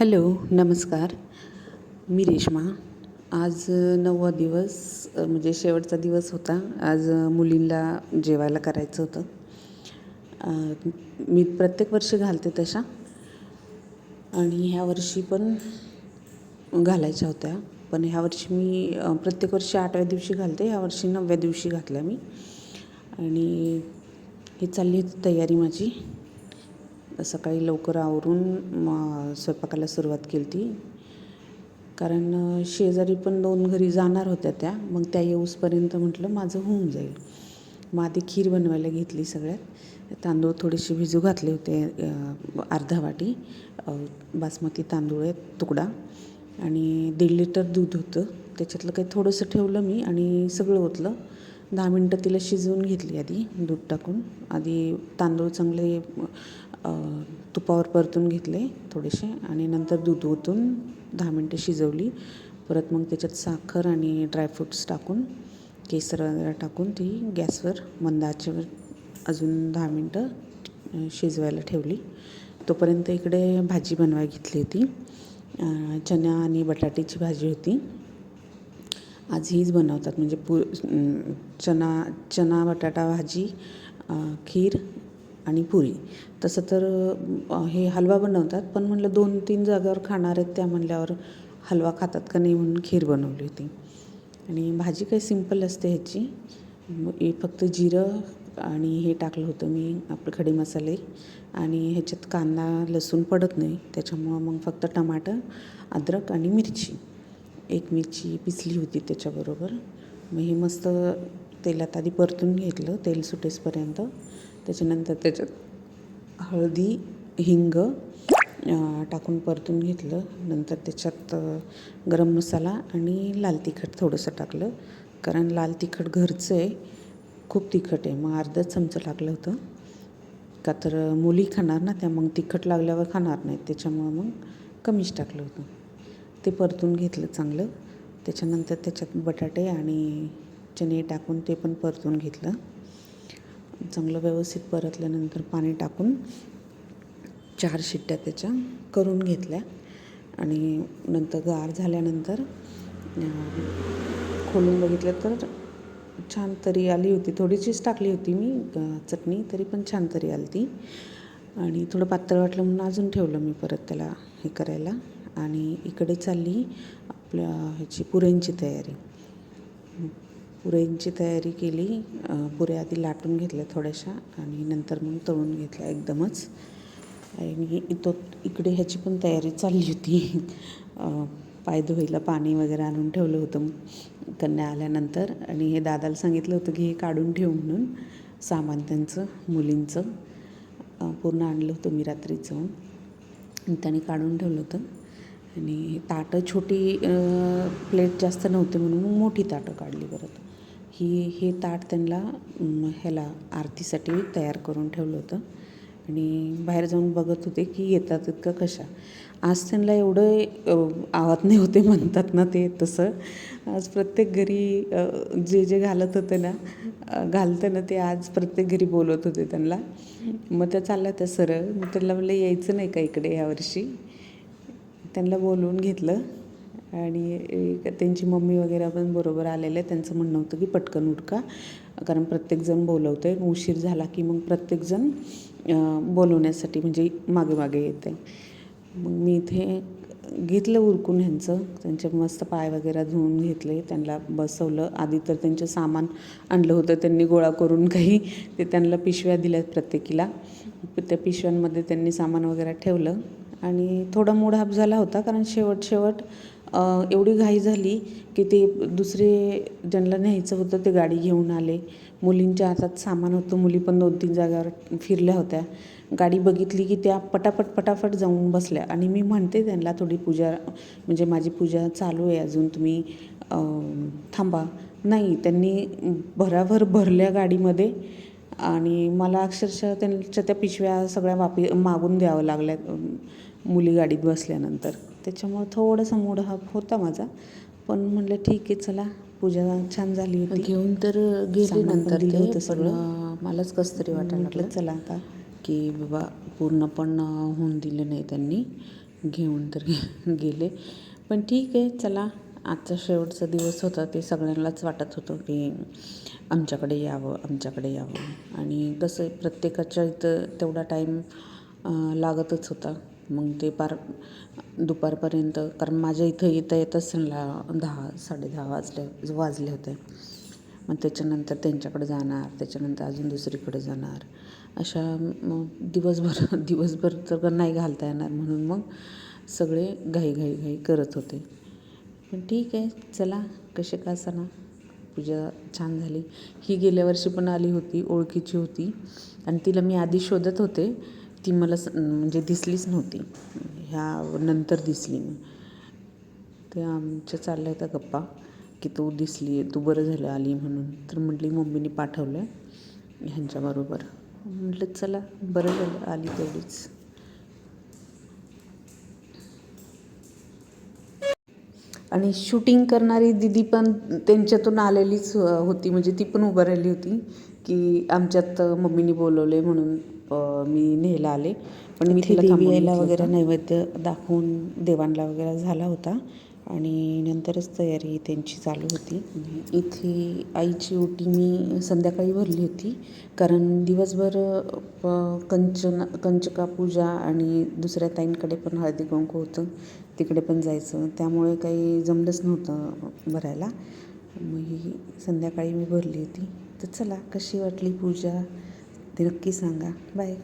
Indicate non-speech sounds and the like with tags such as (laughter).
Hello नमस्कार. मी रेश्मा. आज नववा दिवस म्हणजे शेवटचा दिवस होता. आज मुलींला मुलींना जेवायला करायचं होतं. मी प्रत्येक वर्षी घालते तशा. आणि ह्या वर्षी पण घालायच्या होत्या. पण ह्या वर्षी मी प्रत्येक वर्षी आठव्या दिवशी घालते. ह्या वर्षी नवव्या दिवशी घातल्या मी. आणि ही चालली होती तयारी माझी. सकाळी लवकर आवरून म स्वयंपाकाला सुरुवात केली होती कारण शेजारी पण दोन घरी जाणार होत्या त्या. मग त्या येऊसपर्यंत म्हटलं माझं होऊन जाईल. मग आधी खीर बनवायला घेतली सगळ्यात. तांदूळ थोडेसे भिजू घातले होते अर्धा वाटी. बासमती तांदूळ आहे तुकडा. आणि दीड लिटर दूध होतं. त्याच्यातलं काही थोडंसं ठेवलं मी आणि सगळं ओतलं. दहा मिनटं तिला शिजवून घेतली आधी दूध टाकून. आधी तांदूळ चांगले तुपावर परतून घेतले थोडेसे आणि नंतर दूध ओतून दहा मिनटं शिजवली. परत मग त्याच्यात साखर आणि ड्रायफ्रूट्स टाकून केसर वगैरे टाकून ती गॅसवर मंद आचेवर अजून दहा मिनटं शिजवायला ठेवली. तोपर्यंत इकडे भाजी बनवाय घेतली होती. चण्या आणि बटाट्याची भाजी होती. आज हीच बनवतात. म्हणजे पु चना चना बटाटा भाजी खीर आणि पुरी. तसं तर हे हलवा बनवतात पण म्हणलं दोन तीन जागेवर खाणार आहेत त्या म्हणल्यावर हलवा खातात का नाही म्हणून खीर बनवली होती. आणि भाजी काही सिंपल असते ह्याची. हे फक्त जिरं आणि हे टाकलं होतं मी आपलं खडे मसाले. आणि ह्याच्यात कांदा लसूण पडत नाही त्याच्यामुळं मग फक्त टमाटर अद्रक आणि मिरची. एक मिरची पिसली होती त्याच्याबरोबर. मग हे मस्त तेलात आधी परतून घेतलं तेल सुटेसपर्यंत. त्याच्यानंतर त्याच्यात हळदी हिंग टाकून परतून घेतलं. नंतर त्याच्यात गरम मसाला आणि लाल तिखट थोडंसं टाकलं. कारण लाल तिखट घरचं आहे. खूप तिखट आहे. मग अर्धा चमचं टाकलं होतं. का तर मुली खाणार ना त्या मग तिखट लागल्यावर खाणार नाहीत. त्याच्यामुळं मग कमीच टाकलं होतं. ते परतून घेतलं चांगलं. त्याच्यानंतर त्याच्यात बटाटे आणि चणे टाकून ते पण परतून घेतलं. चांगलं व्यवस्थित परतल्यानंतर पाणी टाकून चार शिट्ट्या त्याच्या करून घेतल्या. आणि नंतर गार झाल्यानंतर खोलून बघितलं तर छान तरी आली होती. थोडीशीच टाकली होती मी चटणी तरी पण छान तरी आली ती आणि थोडं पातळ वाटलं म्हणून अजून ठेवलं मी परत त्याला हे करायला. आणि इकडे चालली आपल्या ह्याची पुऱ्यांची तयारी. पुऱ्यांची तयारी केली. पुऱ्या आधी लाटून घेतल्या थोड्याशा आणि नंतर मग तळून घेतल्या एकदमच. आणि तो इकडे ह्याची पण तयारी चालली होती. पाय धुवायला पाणी वगैरे आणून ठेवलं होतं कन्या आल्यानंतर. आणि हे दादाला सांगितलं होतं की हे काढून ठेव म्हणून सामान त्यांचं मुलींचं. पूर्ण आणलं होतं मी रात्री जाऊन त्याने काढून ठेवलं होतं. आणि ताटं छोटी प्लेट जास्त नव्हते म्हणून मग मोठी ताटं काढली परत. ही हे ताट त्यांना ह्याला आरतीसाठी तयार करून ठेवलं होतं. आणि बाहेर जाऊन बघत होते की येतात इतकं कशा. आज त्यांना एवढं आवाज आवत नाही होते म्हणतात ना ते तसं. आज प्रत्येक घरी जे जे घालत होते ना घालतं ना ते आज प्रत्येक घरी बोलवत होते त्यांना. मग त्या चालल्या त्या सरळ. मग त्यांना म्हणलं यायचं नाही का इकडे यावर्षी त्यांना बोलवून घेतलं. आणि एक त्यांची मम्मी वगैरे पण बरोबर आलेले त्यांचं म्हणणं होतं की पटकन उठका. कारण प्रत्येकजण बोलवतं आहे उशीर झाला की मग प्रत्येकजण बोलवण्यासाठी म्हणजे मागे मागे येते मग मी इथे घेतलं उरकून ह्यांचं. त्यांचे मस्त पाय वगैरे धुवून घेतले. त्यांना बसवलं. आधी तर त्यांचं सामान आणलं होतं. त्यांनी गोळा करून काही ते त्यांना पिशव्या दिल्यात प्रत्येकीला. त्या पिशव्यांमध्ये त्यांनी सामान वगैरे ठेवलं. आणि थोडा मूडहाप झाला होता. कारण शेवट शेवट एवढी घाई झाली की ते दुसरे ज्यांना न्यायचं होतं ते गाडी घेऊन आले. मुलींच्या हातात सामान होतं. मुली पण दोन तीन जागेवर फिरल्या होत्या. गाडी बघितली की त्या पटापट पटापट जाऊन बसल्या. आणि मी म्हणते त्यांना थोडी पूजा म्हणजे माझी पूजा चालू आहे अजून. तुम्ही थांबा. नाही त्यांनी भराभर भरल्या गाडीमध्ये. आणि मला अक्षरशः त्यांच्या त्या पिशव्या सगळ्या वापी मागून द्यावं लागल्या मुली गाडीत बसल्यानंतर. त्याच्यामुळं थोडासा मूडहाप होता माझा. पण म्हणलं ठीक आहे चला पूजा छान झाली होती. घेऊन तर गेले नंतर होतं सगळं. मलाच कसं तरी वाटायला लागलं चला आता. की बाबा पूर्ण पण होऊन दिलं नाही त्यांनी. घेऊन तर (laughs) गेले. पण ठीक आहे चला. आजचा शेवटचा दिवस होता ते सगळ्यांनाच वाटत होतं की आमच्याकडे यावं आमच्याकडे यावं. आणि कसं प्रत्येकाच्या इथं तेवढा टाईम लागतच होता. मग ते पार दुपारपर्यंत कारण माझ्या इथं येता येताच त्यांना दहा साडेदहा वाजले वाजले होते. मग त्याच्यानंतर त्यांच्याकडे जाणार त्याच्यानंतर अजून दुसरीकडे जाणार. अशा मग दिवसभर (laughs) दिवसभर तर नाही घालता येणार म्हणून मग सगळे घाई घाई घाई करत होते. पण ठीक आहे चला कसे का असना पूजा छान झाली. ही गेल्या वर्षी पण आली होती ओळखीची होती. आणि तिला मी आधी शोधत होते. ती मला स म्हणजे दिसलीच नव्हती. ह्या नंतर दिसली मी. ते आमच्या चालल्या होत्या गप्पा की तू दिसली तू बरं झालं आली म्हणून. तर म्हटली मम्मीने पाठवलं आहे ह्यांच्याबरोबर म्हटलं चला बरं झालं आली तेवढीच. आणि शूटिंग करणारी दिदी पण त्यांच्यातून आलेलीच होती. म्हणजे ती पण उभं राहिली होती की आमच्यात मम्मीने बोलवले म्हणून. मी न्यायला आले. पण मी तिला यायला घेतलं वगैरे. नैवेद्य दाखवून देवाणला वगैरे झाला होता. आणि नंतरच तयारी त्यांची चालू होती. इथे आईची ओटी मी संध्याकाळी भरली होती. कारण दिवसभर कंचन कंचका पूजा आणि दुसऱ्या ताईंकडे पण हळदी कुंकू होतं. तिकडे पण जायचं. त्यामुळे काही जमलंच नव्हतं भरायला. मग ही संध्याकाळी मी भरली होती. तर चला कशी वाटली पूजा? नक्की सांगा. बाय.